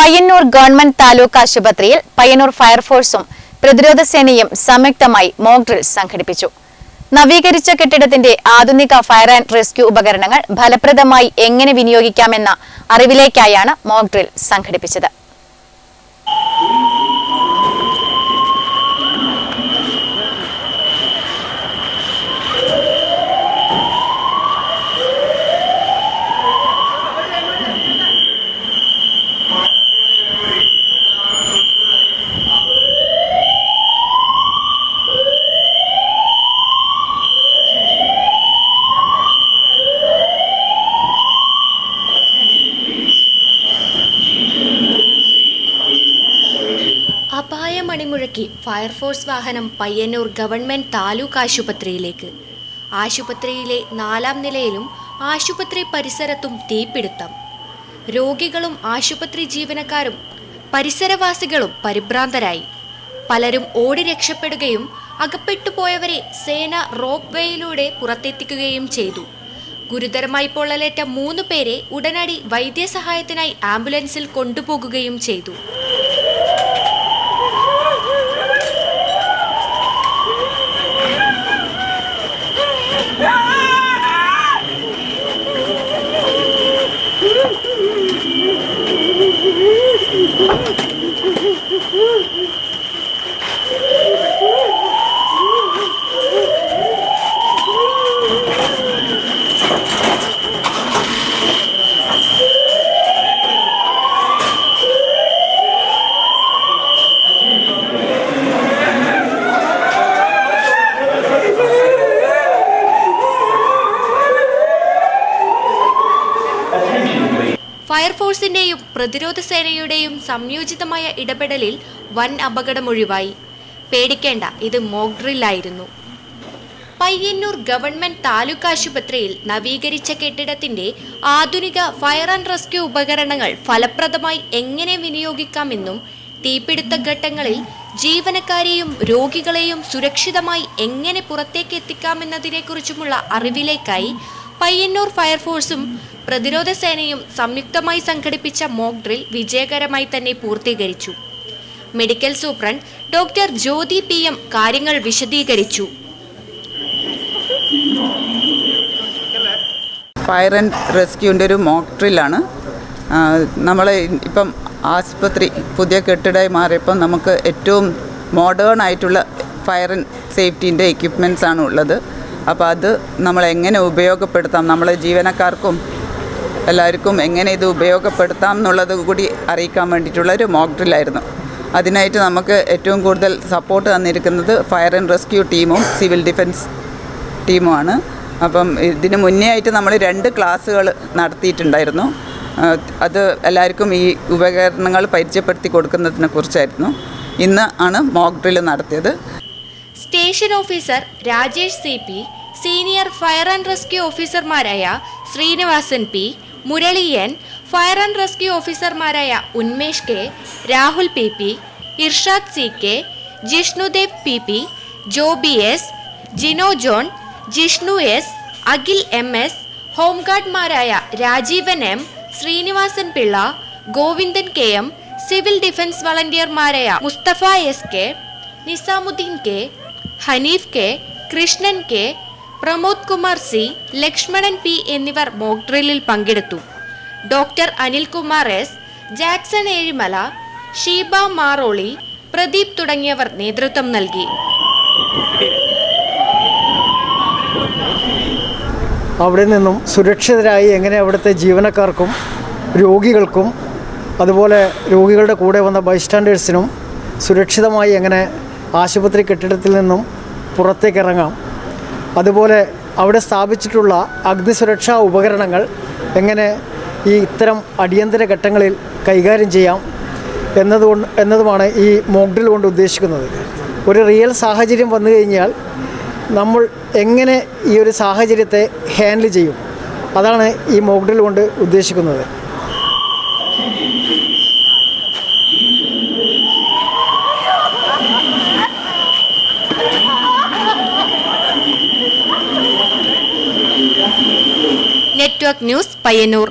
Payyanur government taluk ആശുപത്രിയിൽ പയ്യന്നൂർ ഫയർഫോഴ്സും പ്രതിരോധ സേനയും സംയുക്തമായി മോക്ക് ഡ്രിൽ സംഘടിപ്പിച്ചു. നവീകരിച്ച കെട്ടിടത്തിന്റെ ആധുനിക ഫയർ ആൻഡ് റെസ്ക്യൂ ഉപകരണങ്ങൾ ഫലപ്രദമായി എങ്ങനെ വിനിയോഗിക്കാമെന്ന അറിവിലേക്കായാണ് മോക്ക് ഡ്രിൽ സംഘടിപ്പിച്ചത്. അപായമണിമുഴക്കി ഫയർഫോഴ്സ് വാഹനം പയ്യന്നൂർ ഗവൺമെന്റ് താലൂക്ക് ആശുപത്രിയിലേക്ക്. ആശുപത്രിയിലെ നാലാം നിലയിലും ആശുപത്രി പരിസരത്തും തീപിടുത്തം. രോഗികളും ആശുപത്രി ജീവനക്കാരും പരിസരവാസികളും പരിഭ്രാന്തരായി. പലരും ഓടി രക്ഷപ്പെടുകയും അകപ്പെട്ടുപോയവരെ സേന റോപ്പ് വേയിലൂടെ പുറത്തെത്തിക്കുകയും ചെയ്തു. ഗുരുതരമായി പൊള്ളലേറ്റ മൂന്ന് പേരെ ഉടനടി വൈദ്യസഹായത്തിനായി ആംബുലൻസിൽ കൊണ്ടുപോകുകയും ചെയ്തു. No! ഫയർഫോഴ്സിന്റെയും പ്രതിരോധ സേനയുടെയും സംയോജിതമായ ഇടപെടലിൽ വൻ അപകടമൊഴിവായി. പേടിക്കേണ്ട ഇത് മോക്ഡ്രില്ലായിരുന്നു പയ്യന്നൂർ ഗവൺമെന്റ് താലൂക്ക് ആശുപത്രിയിൽ നവീകരിച്ച കെട്ടിടത്തിന്റെ ആധുനിക ഫയർ ആൻഡ് റെസ്ക്യൂ ഉപകരണങ്ങൾ ഫലപ്രദമായി എങ്ങനെ വിനിയോഗിക്കാമെന്നും തീപിടുത്ത ഘട്ടങ്ങളിൽ ജീവനക്കാരെയും രോഗികളെയും സുരക്ഷിതമായി എങ്ങനെ പുറത്തേക്ക് എത്തിക്കാമെന്നതിനെക്കുറിച്ചുമുള്ള അറിവിലേക്കായി പയ്യന്നൂർ ഫയർഫോഴ്സും പ്രതിരോധ സേനയും സംയുക്തമായി സംഘടിപ്പിച്ച മോക്ക് ഡ്രിൽ വിജയകരമായി തന്നെ പൂർത്തീകരിച്ചു. Medical superintendent doctor Jyothi P M കാര്യങ്ങൾ വിശദീകരിച്ചു. ഫയർ ആൻഡ് റെസ്ക്യൂവിന്റെ ഒരു മോക്ക് ഡ്രില്ലാണ്. നമ്മൾ ഇപ്പം ആശുപത്രി പുതിയ കെട്ടിടമായി മാറിയപ്പം നമുക്ക് ഏറ്റവും മോഡേൺ ആയിട്ടുള്ള ഫയർ ആൻഡ് സേഫ്റ്റീന്റെ എക്യുപ്മെന്റ്സ് ആണ് ഉള്ളത്. അപ്പോൾ അത് നമ്മൾ എങ്ങനെ ഉപയോഗപ്പെടുത്താം? നമ്മളെ ജീവനക്കാർക്കും എല്ലാവർക്കും എങ്ങനെ ഇത് ഉപയോഗപ്പെടുത്താം എന്നുള്ളത് കൂടി അറിയിക്കാൻ വേണ്ടിയിട്ടുള്ള ഒരു മോക്ക് ഡ്രില്ലായിരുന്നു അതിനായിട്ട് നമുക്ക് ഏറ്റവും കൂടുതൽ സപ്പോർട്ട് തന്നിരിക്കുന്നത് ഫയർ ആൻഡ് റെസ്ക്യൂ ടീമും സിവിൽ ഡിഫൻസ് ടീമുമാണ് അപ്പം ഇതിന് മുന്നേ ആയിട്ട് നമ്മൾ രണ്ട് ക്ലാസ്സുകൾ നടത്തിയിട്ടുണ്ടായിരുന്നു. അത് എല്ലാവർക്കും ഈ ഉപകരണങ്ങൾ പരിചയപ്പെടുത്തി കൊടുക്കുന്നതിനെ കുറിച്ചായിരുന്നു. ഇന്ന് ആണ് മോക്ക് ഡ്രിൽ നടത്തിയത്. Station officer Rajesh C P senior fire and rescue ഓഫീസർമാരായ Srinivasan P Murali N fire and rescue ഓഫീസർമാരായ Unmesh K Rahul P P Irshad C K Jishnudev P P Joby S Jino John Jishnu S Akhil M S ഹോംഗാർഡ്മാരായ Rajeevan M Srinivasan Pillai Govindan K M civil defence വളണ്ടിയർമാരായ Musthafa S K Nizamuddin K Haneef K Krishnan K Pramod Kumar C Lakshmanan P എന്നിവർ mock ഡ്രില്ലിൽ പങ്കെടുത്തു. Doctor Anilkumar S Jackson Ezhimala Sheeba Maroli Pradeep തുടങ്ങിയവർ നേതൃത്വം നൽകി. അവിടെ നിന്നും സുരക്ഷിതരായി എങ്ങനെ അവിടുത്തെ ജീവനക്കാർക്കും രോഗികൾക്കും അതുപോലെ രോഗികളുടെ കൂടെ വന്ന ബൈസ്റ്റാൻഡേഴ്സിനും സുരക്ഷിതമായി എങ്ങനെ ആശുപത്രി കെട്ടിടത്തിൽ നിന്നും പുറത്തേക്ക് ഇറങ്ങാം അതുപോലെ അവിടെ സ്ഥാപിച്ചിട്ടുള്ള അഗ്നിസുരക്ഷാ ഉപകരണങ്ങൾ എങ്ങനെ ഈ ഇത്തരം അടിയന്തര ഘട്ടങ്ങളിൽ കൈകാര്യം ചെയ്യാം എന്നതുകൊണ്ട് എന്നതുമാണ് ഈ മോക്ഡ്രിൽ കൊണ്ട് ഉദ്ദേശിക്കുന്നത്. ഒരു റിയൽ സാഹചര്യം വന്നു കഴിഞ്ഞാൽ നമ്മൾ എങ്ങനെ ഈ ഒരു സാഹചര്യത്തെ ഹാൻഡിൽ ചെയ്യും? അതാണ് ഈ മോക്ഡ്രിൽ കൊണ്ട് ഉദ്ദേശിക്കുന്നത്. ന്യൂസ് പയ്യന്നൂർ